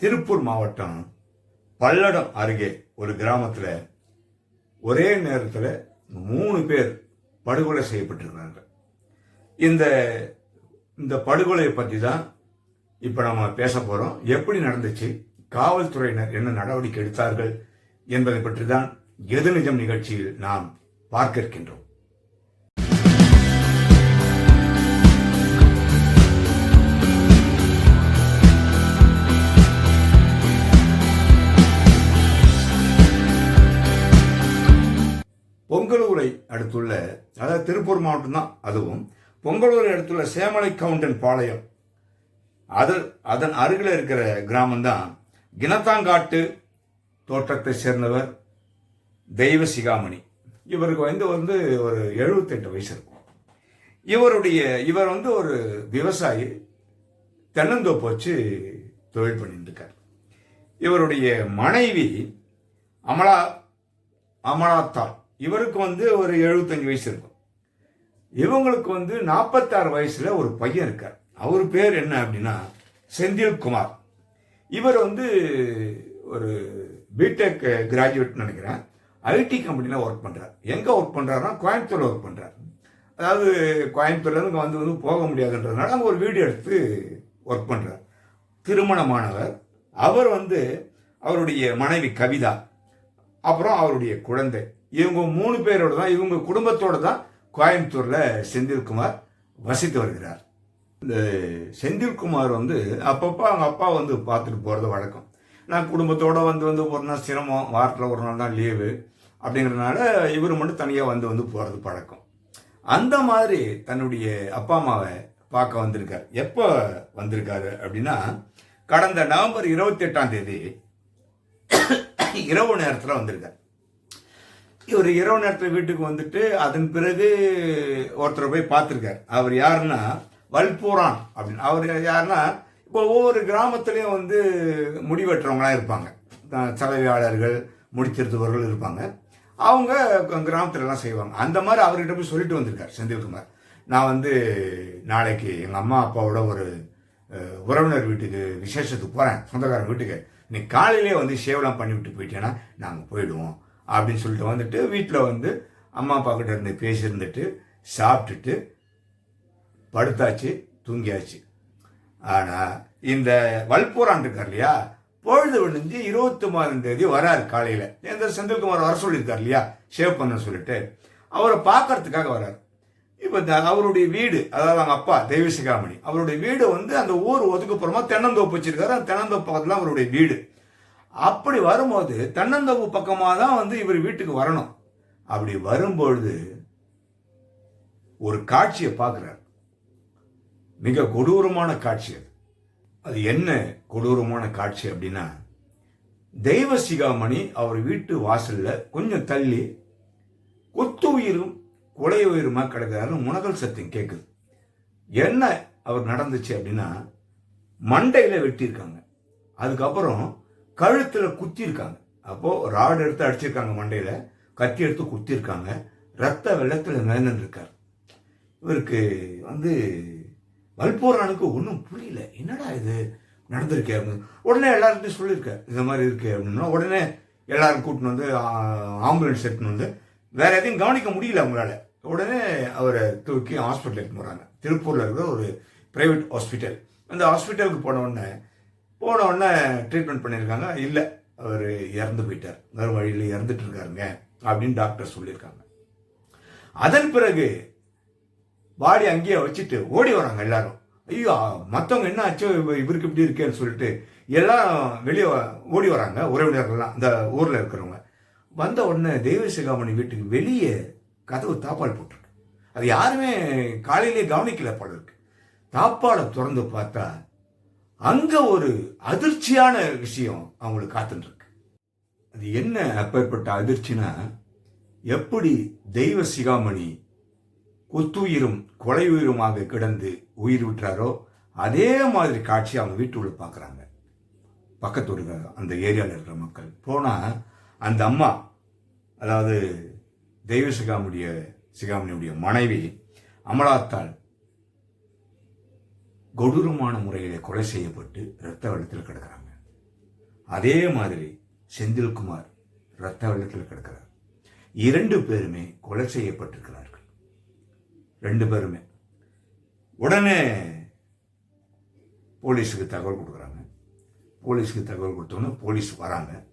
திருப்பூர் மாவட்டம் பல்லடம் அருகே ஒரு கிராமத்தில் ஒரே நேரத்தில் மூணு பேர் படுகொலை செய்யப்பட்டிருக்கிறாங்க இந்த இந்த படுகொலையை பற்றி தான் இப்போ நம்ம பேச போகிறோம் எப்படி நடந்துச்சு? காவல்துறையினர் என்ன நடவடிக்கை எடுத்தார்கள் என்பதை பற்றி தான் எது நிஜம் நிகழ்ச்சியில் நாம் பார்க்க இருக்கின்றோம். பொங்கலூரை அடுத்துள்ள அதாவது திருப்பூர் மாவட்டம் தான் அதுவும் பொங்கலூரை அடுத்துள்ள சேமலை கவுண்டன் பாளையம். அது அதன் அருகில் இருக்கிற கிராமம்தான் கிணத்தாங்காட்டு தோட்டத்தை சேர்ந்தவர் தெய்வ சிகாமணி. இவருக்கு வந்து வந்து ஒரு எழுபத்தெட்டு வயசு இருக்கும். இவருடைய இவர் வந்து ஒரு விவசாயி தென்னந்தோப்பு வச்சு தொழில் பண்ணிட்டு இருக்கார் இவருடைய மனைவி அமலா அமலாத்தாள். இவருக்கு வந்து ஒரு எழுபத்தஞ்சு வயசு இருக்கும். இவங்களுக்கு வந்து நாற்பத்தாறு வயசில் ஒரு பையன் இருக்கார். அவர் பேர் என்ன அப்படின்னா செந்தில்குமார் இவர் வந்து ஒரு பிடெக் கிராஜுவேட் நினைக்கிறேன். ஐடி கம்பெனியில் ஒர்க் பண்ணுறார் எங்கே ஒர்க் பண்ணுறாருன்னா கோயம்புத்தூரில் ஒர்க் பண்ணுறார் அதாவது கோயம்புத்தூர்லேருந்து இங்கே வந்து வந்து போக முடியாதுன்றதுனால அங்கே ஒரு வீடு எடுத்து ஒர்க் பண்ணுறார் திருமணமானவர். அவர் வந்து அவருடைய மனைவி கவிதா. அப்புறம் அவருடைய குழந்தை. இவங்க மூணு பேரோட தான் இவங்க குடும்பத்தோடு தான் கோயம்புத்தூரில் செந்தில்குமார் வசித்து வருகிறார். இந்த செந்தில்குமார் வந்து அப்பப்போ அவங்க அப்பா வந்து பார்த்துட்டு போகிறது வழக்கம். நான் குடும்பத்தோடு வந்து வந்து ஒரு நாள் சிரமம் வாரத்தில் ஒரு நாள் தான் லீவு அப்படிங்கிறதுனால இவர் மட்டும் தனியாக வந்து வந்து போகிறது பழக்கம். அந்த மாதிரி தன்னுடைய அப்பா அம்மாவை பார்க்க வந்திருக்கார். எப்போ வந்திருக்காரு அப்படின்னா கடந்த நவம்பர் இருபத்தி எட்டாம் தேதி இரவு நேரத்தில் வந்திருக்கார். இவர் இரவு நேரத்தில் வீட்டுக்கு வந்துட்டு அதன் பிறகு ஒருத்தரை போய் பார்த்துருக்கார். அவர் யாருன்னா வல்பூரான் அப்படின்னு. அவர் யாருன்னா இப்போ ஒவ்வொரு கிராமத்துலேயும் வந்து முடிவெட்டுறவங்களாம் இருப்பாங்க. சலவையாளர்கள் முடித்திருத்தவர்கள் இருப்பாங்க. அவங்க கிராமத்துலலாம் செய்வாங்க. அந்த மாதிரி அவர்கிட்ட போய் சொல்லிட்டு வந்திருக்கார் செந்தில்குமார். நான் வந்து நாளைக்கு எங்கள் அம்மா அப்பாவோட ஒரு உறவினர் வீட்டுக்கு விசேஷத்துக்கு போகிறேன் சொந்தக்காரன் வீட்டுக்கு. நீ காலையிலே வந்து சேவலாம் பண்ணிவிட்டு போயிட்டேன்னா நாங்கள் போயிடுவோம். அப்படின்னு சொல்லிட்டு வந்துட்டு வீட்டில் வந்து அம்மா அப்பா கிட்ட இருந்து பேசியிருந்துட்டு சாப்பிட்டுட்டு படுத்தாச்சு தூங்கியாச்சு. ஆனால் இந்த வல்பூரான் இருக்கார் இல்லையா? பொழுது விழுந்து இருபத்தி ஒன்பதாம் தேதி வராரு காலையில். இந்த செந்தில்குமார் வர சொல்லியிருக்கார் இல்லையா? ஷேவ் பண்ண சொல்லிட்டு. அவரை பார்க்கறதுக்காக வராரு. இப்போ அவருடைய வீடு அதாவது அவங்க அப்பா தெய்வசிகாமணி அவருடைய வீடு வந்து அந்த ஊர் ஒதுக்குப்புறமா தென்னந்தோப்பு வச்சிருக்காரு. அந்த தென்னந்தோப்பு பக்கத்தில் அவருடைய வீடு. அப்படி வரும்போது தன்னந்தவு பக்கமாக தான் வந்து இவர் வீட்டுக்கு வரணும். அப்படி வரும்பொழுது ஒரு காட்சியை பார்க்குறார். மிக கொடூரமான காட்சி அது. அது என்ன கொடூரமான காட்சி அப்படின்னா தெய்வ சிகாமணி அவர் வீட்டு வாசலில் கொஞ்சம் தள்ளி கொத்து உயிரும் கொலை உயிருமா கிடக்கிறாரு முனகல் சத்தியம் கேட்குது என்ன அவர் நடந்துச்சு அப்படின்னா மண்டையில் வெட்டியிருக்காங்க. அதுக்கப்புறம் கழுத்தில் குத்திருக்காங்க. அப்போது ராடு எடுத்து அடிச்சிருக்காங்க மண்டையில். கத்தி எடுத்து குத்திருக்காங்க. ரத்த வெள்ளத்தில் மேனன் இருக்கார் இவருக்கு வந்து வல்போரானுக்கு ஒன்றும் புரியல. என்னடா இது நடந்திருக்கே அப்படின்னு. உடனே எல்லாருக்கிட்டையும் சொல்லியிருக்கேன் இந்த மாதிரி இருக்கு அப்படின்னா உடனே எல்லாரும் கூட்டின்னு வந்து ஆம்புலன்ஸ் எடுத்துன்னு வந்து வேற எதையும் கவனிக்க முடியல அவங்களால. உடனே அவரை தூக்கி ஹாஸ்பிட்டல் எடுத்து போகிறாங்க திருப்பூரில் இருக்கிற ஒரு ப்ரைவேட் ஹாஸ்பிட்டல். அந்த ஹாஸ்பிட்டலுக்கு போன உடனே போன உடனே ட்ரீட்மெண்ட் பண்ணியிருக்காங்க. இல்லை அவர் இறந்து போயிட்டார். வேறு வழியில் இறந்துட்டு இருக்காருங்க அப்படின்னு டாக்டர் சொல்லியிருக்காங்க. அதன் பிறகு பாடி அங்கேயே வச்சுட்டு ஓடி வராங்க எல்லாரும். ஐயோ மற்றவங்க என்ன ஆச்சோ இவருக்கு இப்படி இருக்கேன்னு சொல்லிட்டு எல்லாம் வெளியே ஓடி வராங்க. உறவினர்கள்லாம் அந்த ஊரில் இருக்கிறவங்க. வந்த உடனே தெய்வ சிகாமணி வீட்டுக்கு வெளியே கதவு தாப்பால் போட்டிருக்கு. அது யாருமே காலையிலே கவனிக்கல போல இருக்கு. தாப்பாலை திறந்து பார்த்தா அங்க ஒரு அதிர்ச்சியான விஷயம் அவங்களுக்கு காத்துட்டுருக்கு அது என்ன அப்பேற்பட்ட அதிர்ச்சினா எப்படி தெய்வ சிகாமணி கொத்துயிரும் கொலை உயிருமாக கிடந்து உயிர் விட்டுறாரோ அதே மாதிரி காட்சி அவங்க வீட்டுக்குள்ள பார்க்குறாங்க பக்கத்து ஊருங்க அந்த ஏரியாவில் இருக்கிற மக்கள். போனால் அந்த அம்மா அதாவது தெய்வ சிகாமுடைய சிகாமணியுடைய மனைவி அமலாத்தாள் கொடூரமான முறையில் கொலை செய்யப்பட்டு இரத்த வெள்ளத்தில் கிடக்கிறாங்க. அதே மாதிரி செந்தில்குமார் இரத்த வெள்ளத்தில் கிடக்கிறார். இரண்டு பேருமே கொலை செய்யப்பட்டிருக்கிறார்கள். ரெண்டு பேருமே. உடனே போலீஸுக்கு தகவல் கொடுக்குறாங்க. போலீஸுக்கு தகவல் கொடுத்தோன்னே போலீஸ் வராங்க.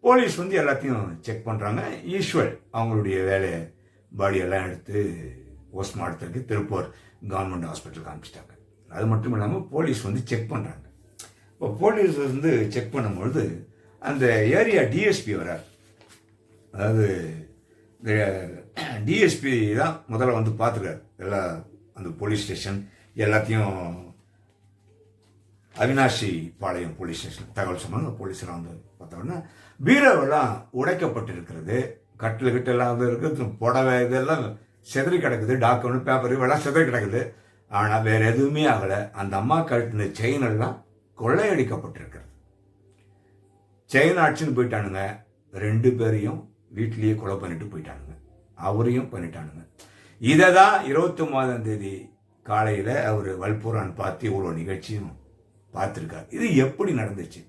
போலீஸ் வந்து எல்லாத்தையும் செக் பண்ணுறாங்க ஈஸ்வல் அவங்களுடைய வேலையை பாடியெல்லாம் எடுத்து போஸ்ட்மார்ட்டத்துக்கு திருப்பூர் கவர்மெண்ட் ஹாஸ்பிட்டலுக்கு அனுப்பிச்சிட்டாங்க. அது மட்டும் இல்லாமல் போலீஸ் வந்து செக் பண்ணுறாங்க இப்போ போலீஸ் வந்து செக் பண்ணும்பொழுது அந்த ஏரியா டிஎஸ்பி வரார். அதாவது இந்த டிஎஸ்பி தான் முதல்ல வந்து பார்த்துருக்காரு எல்லா அந்த போலீஸ் ஸ்டேஷன் எல்லாத்தையும் அவினாஷி பாளையம் போலீஸ் ஸ்டேஷன் தகவல் சொன்னாங்க போலீஸ்லாம் வந்து பார்த்தோம்னா பீரோவெல்லாம் உடைக்கப்பட்டிருக்கிறது. கட்டில் கிட்டெல்லாம் வந்து இருக்குது புடவை இதெல்லாம் செதறி கிடக்குது டாக்குமெண்ட் பேப்பர் இவெல்லாம் செதறி கிடக்குது. ஆனால் வேற எதுவுமே ஆகலை. அந்த அம்மா கட்டின செயின் எல்லாம் கொள்ளையடிக்கப்பட்டிருக்கிறது. செயின் ஆட்சின்னு போயிட்டானுங்க. ரெண்டு பேரையும் வீட்லேயே கொலை பண்ணிட்டு போயிட்டானுங்க. அவரையும் பண்ணிட்டானுங்க. இதை தான் இருபத்தி ஒன்பதாம் தேதி காலையில் அவர் வல்புரான் பார்த்து இவ்வளோ நிகழ்ச்சியும் பார்த்துருக்காரு. இது எப்படி நடந்துச்சு?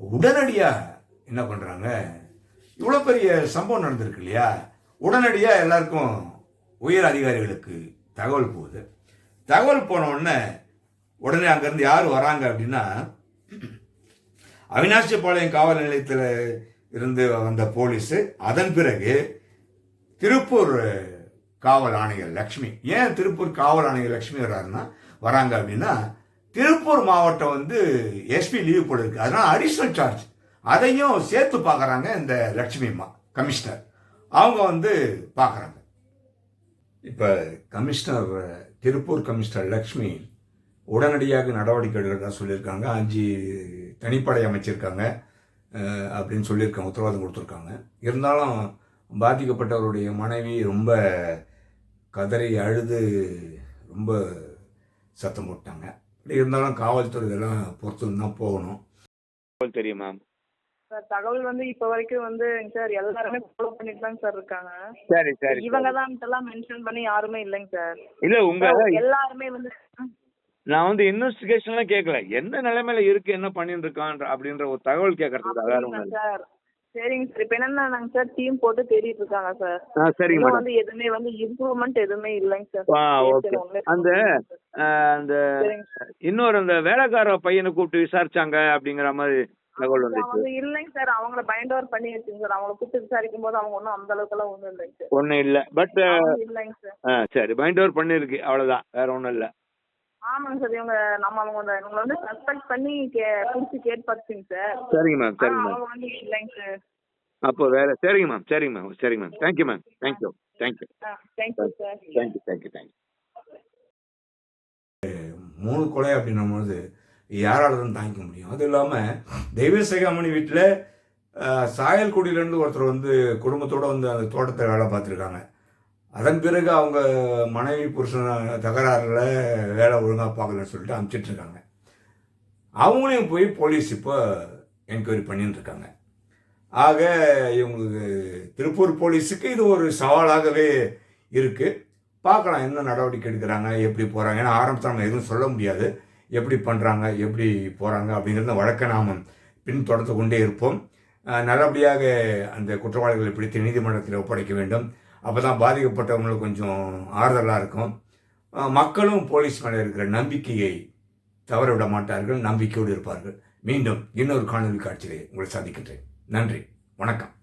உடனடியாக என்ன பண்ணுறாங்க இவ்வளோ பெரிய சம்பவம் நடந்திருக்கு இல்லையா? உடனடியாக எல்லாருக்கும் உயர் அதிகாரிகளுக்கு தகவல் போகுது. தகவல் போன உடனே உடனே அங்கேருந்து யார் வராங்க அப்படின்னா அவினாசிபாளையம் காவல் நிலையத்தில் இருந்து வந்த போலீஸு அதன் பிறகு திருப்பூர் காவல் ஆணையர் லக்ஷ்மி. ஏன் திருப்பூர் காவல் ஆணையர் லக்ஷ்மி வர்றாருன்னா வராங்க அப்படின்னா திருப்பூர் மாவட்டம் வந்து எஸ்பி லீவ் போல அதனால் அடிஷ்னல் சார்ஜ் அதையும் சேர்த்து பார்க்குறாங்க இந்த லக்ஷ்மி அம்மா கமிஷனர். அவங்க வந்து பார்க்குறாங்க இப்போ கமிஷனர் திருப்பூர் கமிஷனர் லக்ஷ்மி உடனடியாக நடவடிக்கை எடுக்கிறதா சொல்லியிருக்காங்க. அஞ்சு தனிப்படை அமைச்சிருக்காங்க. அப்படின்னு சொல்லியிருக்காங்க உத்தரவாதம் கொடுத்துருக்காங்க. இருந்தாலும் பாதிக்கப்பட்டவருடைய மனைவி ரொம்ப கதறி அழுது ரொம்ப சத்தம் போட்டாங்க. அப்படி இருந்தாலும் காவல்துறை இதெல்லாம் பொறுத்து தான் போகணும். தெரியும் மேம் சார் தகவல் வந்து இப்ப வரைக்கும் வந்து சார் எல்லாருமே ஃபாலோ பண்ணிட்டு தாங்க சார் இருக்காங்க. சரி சரி இவங்க தான் மென்ஷன் பண்ணி யாருமே இல்லைங்க சார். இல்ல உங்க எல்லாருமே வந்து நான் வந்து இன்வெஸ்டிகேஷன்லாம் கேட்கல எந்த நிலைமையில இருக்கு என்ன பண்ணிட்டு இருக்கான்ற அப்படின்ற ஒரு தகவல் கேட்கறதுக்கு வேற சார்? சரிங்க சார். இப்ப என்னன்னா சார் டீம் போட்டு தேடிட்டு இருக்காங்க சார். ஆ சரிங்க மேடம் வந்து எதுவுமே வந்து இம்ப்ரூவ்மெண்ட் எதுவுமே இல்லைங்க சார். ஆ ஓகே அந்த அந்த இன்னொரு அந்த வேலைக்கார பையனை கூப்பிட்டு விசாரிச்சாங்க அப்படிங்கிற மாதிரி தகவல் வந்துச்சு. இல்லைங்க சார். அவங்கள பைண்ட் ஓவர் பண்ணி வச்சுங்க சார். அவங்கள கூப்பிட்டு விசாரிக்கும் போது அவங்க ஒன்றும் அந்த அளவுக்கு எல்லாம் ஒன்றும் இல்லைங்க சார். ஒண்ணும் இல்ல. பட் இல்லைங்க சார். சரி. பைண்ட் ஓவர் பண்ணிருக்கு. அவ்வளவுதான். வேற ஒண்ணும் இல்ல. ஆமாங்க சார். இவங்க நம்ம அவங்க வந்து இவங்களை வந்து சஸ்பெக்ட் பண்ணி கே பிடிச்சி கேட்பாச்சுங்க சார். சரிங்க மேம் சரிங்க மேம் அவங்க வந்து இல்லைங்க சார். அப்போ வேற சரிங்க மேம் சரிங்க மேம் சரிங்க ma'am thank you ma'am thank you thank you ah thank you sir thank you thank you thank you மூணு கொலை அப்படின்னும் பொழுது யாரால் தான் தாங்கிக்க முடியும். அது இல்லாமல் தெய்வ சிகாமணி வீட்டில் சாயல்குடியிலேருந்து ஒருத்தர் வந்து குடும்பத்தோடு வந்து அந்த தோட்டத்தை வேலை பார்த்துருக்காங்க. அதன் பிறகு அவங்க மனைவி புருஷன் தகராறில் வேலை ஒழுங்காக பார்க்கலன்னு சொல்லிட்டு அனுப்பிச்சிட்டு அவங்களையும் போய் போலீஸ் இப்போ என்கொயரி பண்ணிட்டுருக்காங்க. ஆக இவங்களுக்கு திருப்பூர் போலீஸுக்கு இது ஒரு சவாலாகவே இருக்குது பார்க்கலாம் என்ன நடவடிக்கை எடுக்கிறாங்க எப்படி போகிறாங்க ஏன்னா ஆரம்பத்தில் நம்ம எதுவும் சொல்ல முடியாது. எப்படி பண்ணுறாங்க எப்படி போகிறாங்க அப்படிங்கிறத வழக்கை நாம் பின்தொடர்ந்து கொண்டே இருப்போம். நல்லபடியாக அந்த குற்றவாளிகளை பிடித்து நீதிமன்றத்தில் ஒப்படைக்க வேண்டும். அப்போ தான் பாதிக்கப்பட்டவங்களுக்கு கொஞ்சம் ஆறுதலாக இருக்கும். மக்களும் போலீஸ் மேலே இருக்கிற நம்பிக்கையை தவற விட மாட்டார்கள் நம்பிக்கையோடு இருப்பார்கள். மீண்டும் இன்னொரு காணொலி காட்சியை உங்களை சந்திக்கின்றேன். நன்றி வணக்கம்.